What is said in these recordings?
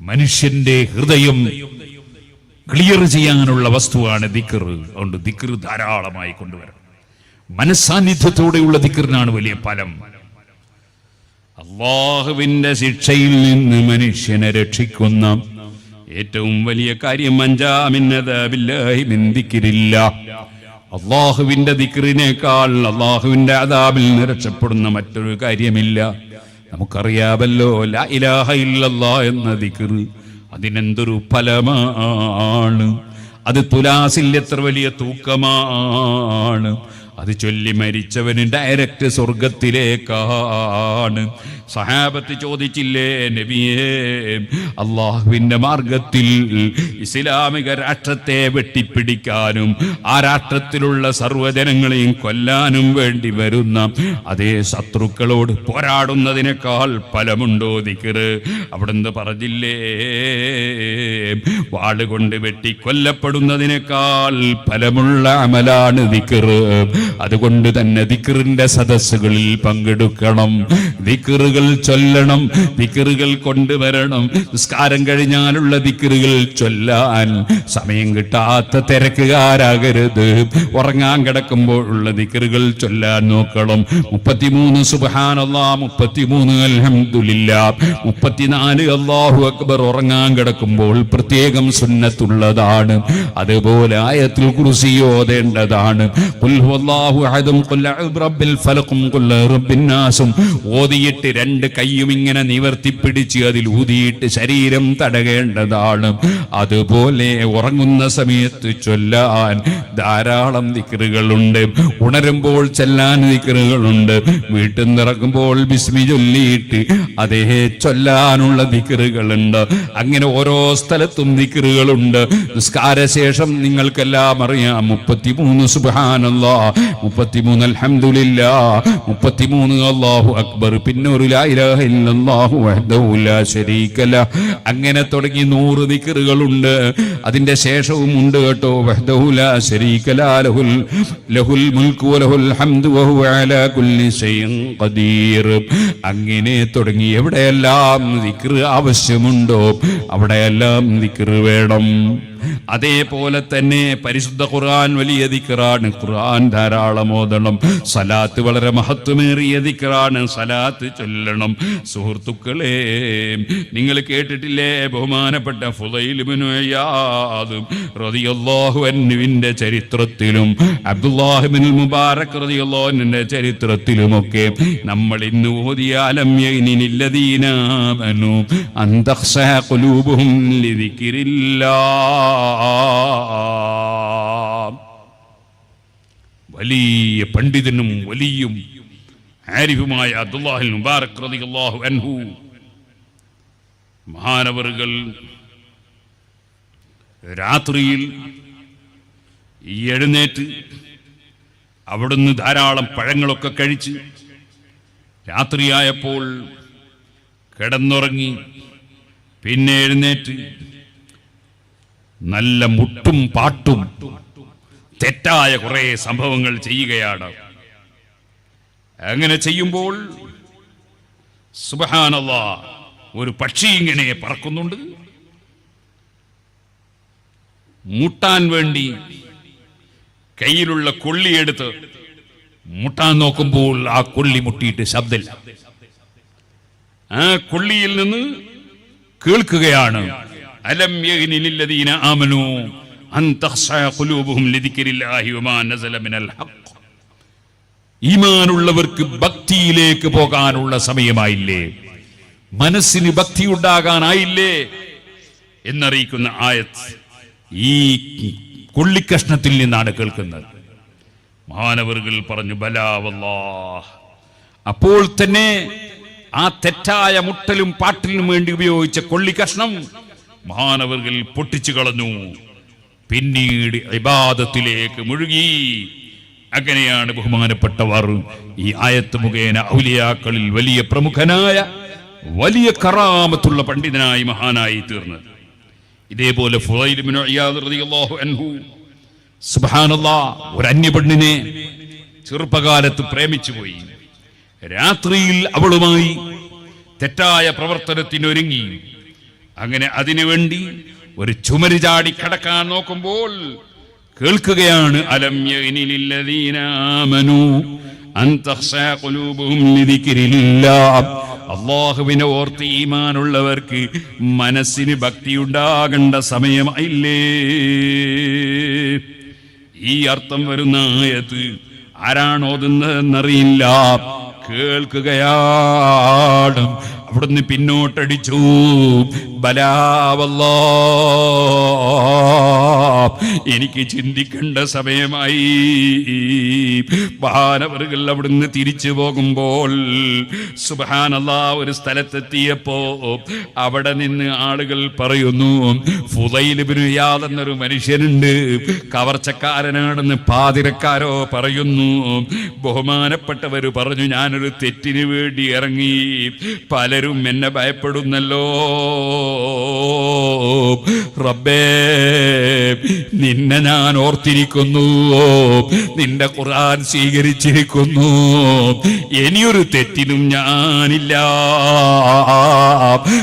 മനുഷ്യന്റെ ഹൃദയം ക്ലിയർ ചെയ്യാനുള്ള വസ്തുവാണ് ദിക്കർ അതുകൊണ്ട് ദിക്കർ ധാരാളമായി കൊണ്ടുവരണം. മനസ്സാന്നിധ്യത്തോടെയുള്ള ദിക്കറിനാണ് വലിയ ഫലം. അള്ളാഹുവിന്റെ ശിക്ഷയിൽ നിന്ന് മനുഷ്യനെ രക്ഷിക്കുന്ന ഏറ്റവും വലിയ കാര്യം അഞ്ചാമിന്നതില്ല അള്ളാഹുവിന്റെ ദിക്കറിനേക്കാൾ അള്ളാഹുവിന്റെ അതാബിൽ നിന്ന് രക്ഷപ്പെടുന്ന മറ്റൊരു കാര്യമില്ല. നമുക്കറിയാമല്ലോ ലാ ഇലാഹ എന്ന ദിക്ർ അതിനെന്തൊരു ഫലമാണ്? അത് തുലാസിൽ എത്ര വലിയ തൂക്കമാണ്? അത് ചൊല്ലി മരിച്ചവന് ഡയറക്റ്റ് സ്വർഗത്തിലേക്കാണ് സഹാബത്ത് ചോദിച്ചില്ലേ നബിയേ അള്ളാഹുവിന്റെ മാർഗത്തിൽ ഇസ്ലാമിക രാഷ്ട്രത്തെ വെട്ടിപ്പിടിക്കാനും ആ രാഷ്ട്രത്തിലുള്ള സർവജനങ്ങളെയും കൊല്ലാനും വേണ്ടി വരുന്ന അതേ ശത്രുക്കളോട് പോരാടുന്നതിനേക്കാൾ ഫലമുണ്ടോ ദിക്കറ് അവിടുന്ന് പറഞ്ഞില്ലേ? വാളുകൊണ്ട് വെട്ടി കൊല്ലപ്പെടുന്നതിനേക്കാൾ ഫലമുള്ള അമലാണ് ദിക്കറ് അതുകൊണ്ട് തന്നെ ദിക്കറിന്റെ സദസ്സുകളിൽ പങ്കെടുക്കണം. ദിക്കറുകൾ ചൊല്ലണം ദിക്കറുകൾ കൊണ്ടുവരണം. നിസ്കാരം കഴിഞ്ഞാലുള്ള ദിക്കറുകൾ ചൊല്ലാൻ സമയം കിട്ടാത്ത തിരക്കുകാരാകരുത്. ഉറങ്ങാൻ കിടക്കുമ്പോൾ ഉള്ള ദിക്കറുകൾ ചൊല്ലാൻ നോക്കണം. മുപ്പത്തിമൂന്ന് സുബാനല്ലാ മുപ്പത്തിമൂന്ന് അലഹമില്ല മുപ്പത്തിനാല് അള്ളാഹു അക്ബർ ഉറങ്ങാൻ കിടക്കുമ്പോൾ പ്രത്യേകം സുന്നത്തുള്ളതാണ്. അതുപോലെ ആയത്തിൽ കുറിസി ഓതേണ്ടതാണ്. ഓതിയിട്ട് രണ്ട് കൈയും ഇങ്ങനെ നിവർത്തി പിടിച്ച് അതിൽ ഊതിയിട്ട് ശരീരം തടകേണ്ടതാണ്. അതുപോലെ ഉറങ്ങുന്ന സമയത്ത് ചൊല്ലാൻ ധാരാളം ദിക്റുകളുണ്ട്. ഉണരുമ്പോൾ ചെല്ലാൻ ദിക്റുകളുണ്ട്. വീട്ടിൽ നിറക്കുമ്പോൾ ബിസ്മി ചൊല്ലിയിട്ട് അതേ ചൊല്ലാനുള്ള ദിക്റുകളുണ്ട്. അങ്ങനെ ഓരോ സ്ഥലത്തും ദിക്റുകളുണ്ട്. നിസ്കാരശേഷം നിങ്ങൾക്കെല്ലാം അറിയാം. മുപ്പത്തിമൂന്ന് സുബാനല്ല മുപ്പത്തിമൂന്ന് അലഹമില്ല മുപ്പത്തിമൂന്ന് അള്ളാഹു അക്ബർ. പിന്നെ ഒരു അങ്ങനെ തുടങ്ങി നൂറ് ദിക്റുകളുണ്ട്. അതിന്റെ ശേഷവും ഉണ്ട് കേട്ടോ. അങ്ങനെ തുടങ്ങി. എവിടെയെല്ലാം ദിക്ർ ആവശ്യമുണ്ടോ അവിടെയെല്ലാം ദിക്ർ വേണം. അതേപോലെ തന്നെ പരിശുദ്ധ ഖുർആൻ വലിയ ദിക്റാണ്. ഖുർആൻ ധാരാളം ഓതണം. സലാത്ത് വളരെ മഹത്വമേറിയ ദിക്റാണ്. സലാത്ത് ചൊല്ലണം. സുഹൃത്തുക്കളെ നിങ്ങൾ കേട്ടിട്ടില്ലേ? ബഹുമാനപ്പെട്ട ഫുദൈലിബിനുയാദും റളിയല്ലാഹു അൻഹുവിന്റെ ചരിത്രത്തിലും അബ്ദുല്ലാഹിബിൻ മുബാറക് റതിയല്ലാഹുവിന്റെ ചരിത്രത്തിലുമൊക്കെ നമ്മൾ ഇന്ന് ഓതിയ അലം യഗ്നിനില്ലദീനാമനു അന്തഖ്സ ഖുലൂബുഹും ലിദിക്രില്ലാഹ്. വലിയ പണ്ഡിതനും വലിയും ആരിഫുമായ അബ്ദുല്ലാഹിൽ മുബാറക് റളിയല്ലാഹു അൻഹു മഹാനവറുകൾ രാത്രിയിൽ എഴുന്നേറ്റ് അവിടുന്ന് ധാരാളം പഴങ്ങളൊക്കെ കഴിച്ച് രാത്രിയായപ്പോൾ കിടന്നുറങ്ങി പിന്നെ എഴുന്നേറ്റ് നല്ല മുട്ടും പാട്ടും തെറ്റായ കുറെ സംഭവങ്ങൾ ചെയ്യുകയാണ്. അങ്ങനെ ചെയ്യുമ്പോൾ സുബഹാനുള്ള ഒരു പക്ഷി ഇങ്ങനെ പറക്കുന്നുണ്ട്. മുട്ടാൻ വേണ്ടി കയ്യിലുള്ള കൊള്ളിയെടുത്ത് മുട്ടാൻ നോക്കുമ്പോൾ ആ കൊള്ളി മുട്ടിയിട്ട് ശബ്ദമില്ല. ആ കൊള്ളിയിൽ നിന്ന് കേൾക്കുകയാണ്. അലം ഈമാനുള്ളവർക്ക് ഭക്തിയിലേക്ക് പോകാനുള്ള സമയമായില്ലേ? മനസ്സിന് ഭക്തി ഉണ്ടാകാനായില്ലേ എന്നറിയിക്കുന്ന ആയത്ത് ഈ കൊള്ളിക്കഷ്ണത്തിൽ നിന്നാണ് കേൾക്കുന്നത്. മാനവറുകൾ പറഞ്ഞു ബലാവല്ലാ അപ്പോൾ തന്നെ ആ തെറ്റായ മുട്ടലും പാട്ടിലും വേണ്ടി ഉപയോഗിച്ച കൊള്ളിക്കഷ്ണം മാനവറുകൾ പൊട്ടിച്ചു കളഞ്ഞു. പിന്നീട് ഇബാദത്തിലേക്ക് മുഴുകി. അങ്ങനെയാണ് ബഹുമാനപ്പെട്ടവർ ഈ ആയത്ത് മുഖേന ഔലിയാക്കളിൽ വലിയ പ്രമുഖനായ വലിയ കറാമത്തുള്ള പണ്ഡിതനായി മഹാനായി തീർന്നത്. ഇതേപോലെ ഒരു അന്യപെണ്ണിനെ ചെറുപ്പകാലത്ത് പ്രേമിച്ചു പോയി. രാത്രിയിൽ അവളുമായി തെറ്റായ പ്രവർത്തനത്തിനൊരുങ്ങി. അങ്ങനെ അതിനുവേണ്ടി ഒരു ചുമരി ചാടി കടക്കാൻ നോക്കുമ്പോൾ കേൾക്കുകയാണ് അലം യഗ്നിലില്ലദീന ആമനു അൻ അള്ളാഹുവിനെ ഓർത്ത് ഈമാനുള്ളവർക്ക് മനസ്സിന് ഭക്തി ഉണ്ടാകേണ്ട സമയമായില്ലേ? ഈ അർത്ഥം വരുന്ന ആയത്ത് ആരാണ് അറിയില്ല കേൾക്കുകയാണ് അവിടുന്ന് പിന്നോട്ടടിച്ചു. ബലാവല്ലോ എനിക്ക് ചിന്തിക്കേണ്ട സമയമായി. ബാനവറുകൾ അവിടുന്ന് തിരിച്ചു പോകുമ്പോൾ സുബാനല്ല ഒരു സ്ഥലത്തെത്തിയപ്പോ അവിടെ നിന്ന് ആളുകൾ പറയുന്നു ഫുതയിലിബിനുയാദ് എന്നൊരു മനുഷ്യനുണ്ട്. കവർച്ചക്കാരനാണെന്ന് പാതിരക്കാരോ പറയുന്നു. ബഹുമാനപ്പെട്ടവര് പറഞ്ഞു ഞാനൊരു തെറ്റിന് വേണ്ടി ഇറങ്ങി. പലരും എന്നെ ഭയപ്പെടുന്നല്ലോ. റബ്ബേ നിന്നെ ഞാൻ ഓർത്തിരിക്കുന്നു. നിന്റെ ഖുർആൻ സ്വീകരിച്ചിരിക്കുന്നു. ഇനിയൊരു തെറ്റിനും ഞാനില്ല.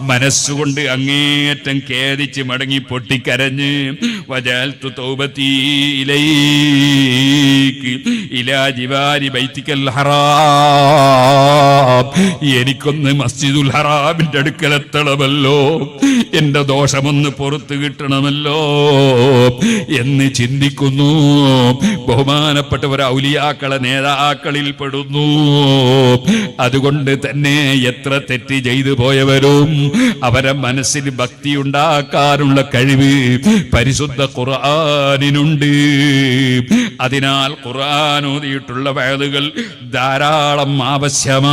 മനസ്സുകൊണ്ട് അങ്ങേയറ്റം ഖേദിച്ച് മടങ്ങി പൊട്ടിക്കരഞ്ഞ് വജാൽത്തു തൗബത്തിയിലേക്ക് ഇലാ ജിവാരി ബൈത്തിക്കൽ ഹറാം. എനിക്കൊന്ന് മസ്ജിദുൽ ഹറാമിന്റെ അടുക്കലെത്തണമല്ലോ എന്റെ ദോഷമൊന്ന് പുറത്തു കിട്ടണമല്ലോ എന്ന് ചിന്തിക്കുന്നു. ബഹുമാനപ്പെട്ടവർ ഔലിയാക്കളെ നേതാക്കളിൽ പെടുന്നു. അതുകൊണ്ട് തന്നെ എത്ര തെറ്റ് ചെയ്തു പോയവരും അവരെ മനസ്സിൽ ഭക്തി ഉണ്ടാക്കാനുള്ള കഴിവ് പരിശുദ്ധ ഖുർആാനിനുണ്ട്. അതിനാൽ ഖുർആൻ ഓതിയിട്ടുള്ള വയലുകൾ ധാരാളം ആവശ്യമാണ്.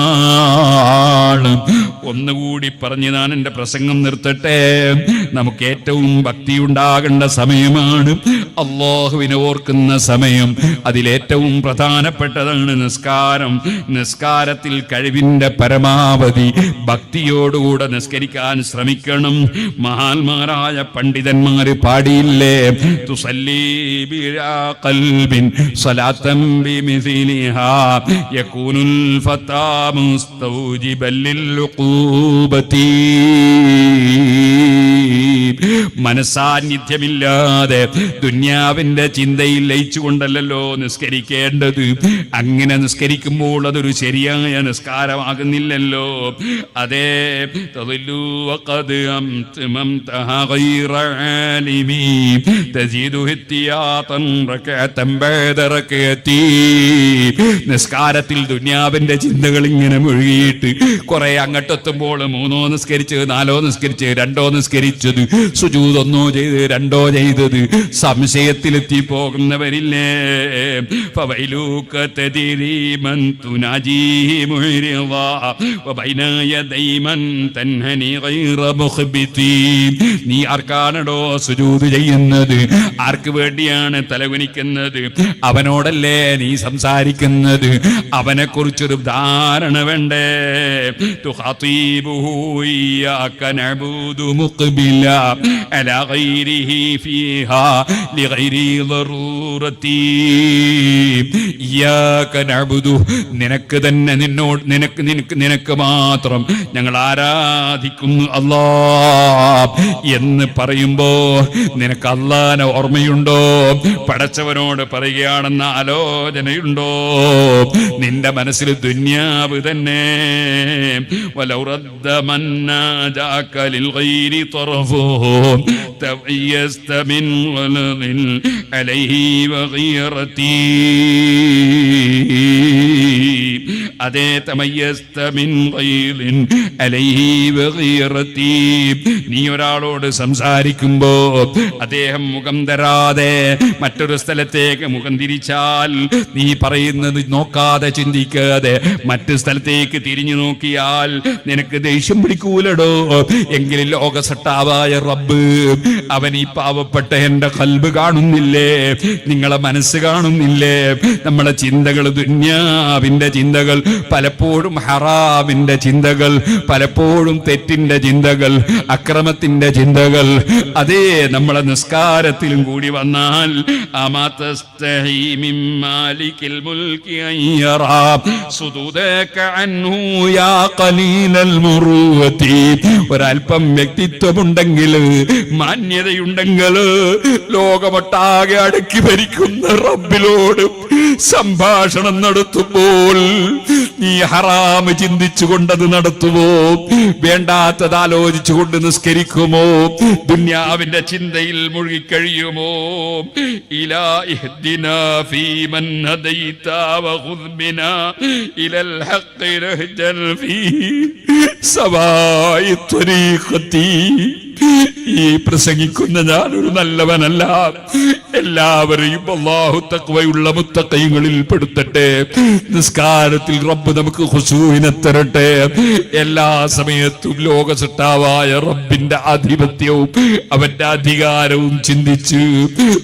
ഒന്നുകൂടി പറഞ്ഞ് ഞാൻ എന്റെ പ്രസംഗം നിർത്തട്ടെ. നമുക്ക് ഏറ്റവും ഭക്തി ഉണ്ടാകേണ്ട സമയമാണ്. അള്ളാഹുവിനെ ഓർക്കുന്ന സമയം. അതിലേറ്റവും പ്രധാനപ്പെട്ടതാണ് നിസ്കാരം. നിസ്കാരത്തിൽ കഴിവിന്റെ പരമാവധി. ഭക്തിയോടുകൂടെ നിസ്കരിക്കാൻ ശ്രമിക്കണം. മഹാന്മാരായ പണ്ഡിതന്മാര് പാടിയില്ലേ? തുസല്ലി സലാത്തം സ്വലാത്തൻ യകൂനുൽ ഫതാ മുസ്തൗജിബൻ മനസാന്നിധ്യമില്ലാതെ ദുന്യാവിന്റെ ചിന്തയിൽ ലയിച്ചുകൊണ്ടല്ലോ നിസ്കരിക്കേണ്ടത്. അങ്ങനെ നിസ്കരിക്കുമ്പോൾ അതൊരു ശരിയായ നിസ്കാരമാകുന്നില്ലല്ലോ. അതേ നിസ്കാരത്തിൽ ദുന്യാവിന്റെ ചിന്തകൾ ഇങ്ങനെ മുഴുകിയിട്ട് കുറെ എത്തുമ്പോൾ മൂന്നോ നിസ്കരിച്ച് നാലോ നിസ്കരിച്ച് രണ്ടോ നിസ്കരിച്ചത്. സുജൂതൊന്നോ ചെയ്ത് രണ്ടോ ചെയ്തത്. സംശയത്തിലെത്തി പോകുന്നവരില്ലേ? നീ ആർക്കാണോ സുജൂത് ചെയ്യുന്നത്? ആർക്ക് വേണ്ടിയാണ് തലകുനിക്കുന്നത്? അവനോടല്ലേ നീ സംസാരിക്കുന്നത്? അവനെ കുറിച്ചൊരു ധാരണ വേണ്ടേ? تخاطبه إياك نعبد مقبلا على غيره فيها لغير ضرورتي إياك نعبد നിനക്ക് തന്നെ നിന്നോട് നിനക്ക് നിനക്ക് നിനക്ക് മാത്രം ഞങ്ങൾ ആരാധിക്കുന്നു അല്ലാ എന്ന് പറയുമ്പോ നിനക്ക് അള്ളാനെ ഓർമ്മയുണ്ടോ പടച്ചവനോട് പറയുകയാണെന്ന ആലോചനയുണ്ടോ നിന്റെ മനസ്സിൽ ദുന്യാവ് തന്നെ ولو رد من ناجاك للغير طرفه تميزت من غلظ عليه وغيرتي. അതേ നീ ഒരാളോട് സംസാരിക്കുമ്പോ അദ്ദേഹം മുഖം തരാതെ മറ്റൊരു സ്ഥലത്തേക്ക് മുഖം തിരിച്ചാൽ നീ പറയുന്നത് നോക്കാതെ ചിന്തിക്കാതെ മറ്റു സ്ഥലത്തേക്ക് തിരിഞ്ഞു നോക്കിയാൽ നിനക്ക് ദേഷ്യം പിടിക്കൂലടോ. എങ്കിലും ലോകസട്ടാവായ റബ്ബ് അവൻ ഈ പാവപ്പെട്ട എന്റെ കൽബ് കാണുന്നില്ലേ? നിങ്ങളെ മനസ്സ് കാണുന്നില്ലേ? നമ്മളെ ചിന്തകൾ ദുന്യാവിന്റെ ചിന്തകൾ പലപ്പോഴും ഹറാമിന്റെ ചിന്തകൾ പലപ്പോഴും തെറ്റിന്റെ ചിന്തകൾ അക്രമത്തിന്റെ ചിന്തകൾ. അതേ നമ്മളെ നിസ്കാരത്തിലും കൂടി വന്നാൽ ഒരല്പം വ്യക്തിത്വമുണ്ടെങ്കിൽ മാന്യതയുണ്ടെങ്കിൽ ലോകമൊട്ടാകെ അടുക്കി ഭരിക്കുന്ന റബ്ബിലോട് സംഭാഷണം നടത്തുമ്പോൾ നീ ഹറാമ് ചിന്തിച്ചുകൊണ്ടത് നടത്തുമോ വേണ്ടാത്തത് ആലോചിച്ചുകൊണ്ട് നിസ്കരിക്കുമോ? ദുന്യാവിന്റെ ചിന്തയിൽ മുഴുകിക്കഴിയുമോ? ഇലാ ഇഹ്ദിനാ ഫീമൻ ഇലൽ ഈ പ്രസംഗിക്കുന്ന ഒരു നല്ലവനല്ല. എല്ലാവരെയും അള്ളാഹു തക്വയുള്ള മുത്തക്കൈകളിൽ പെടുത്തട്ടെ. നിസ്കാരത്തിൽ റബ്ബ് നമുക്ക് ഹുസൂവിനെ തരട്ടെ. എല്ലാ സമയത്തും ലോക സൃഷ്ടാവായ റബ്ബിന്റെ ആധിപത്യവും അവന്റെ അധികാരവും ചിന്തിച്ച്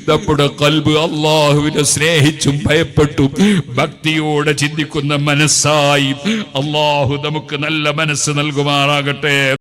നമ്മുടെ കൽബ് അള്ളാഹുവിനെ സ്നേഹിച്ചും ഭയപ്പെട്ടും ഭക്തിയോടെ ചിന്തിക്കുന്ന മനസ്സായി അള്ളാഹു നമുക്ക് നല്ല മനസ്സ് നൽകുമാറാകട്ടെ.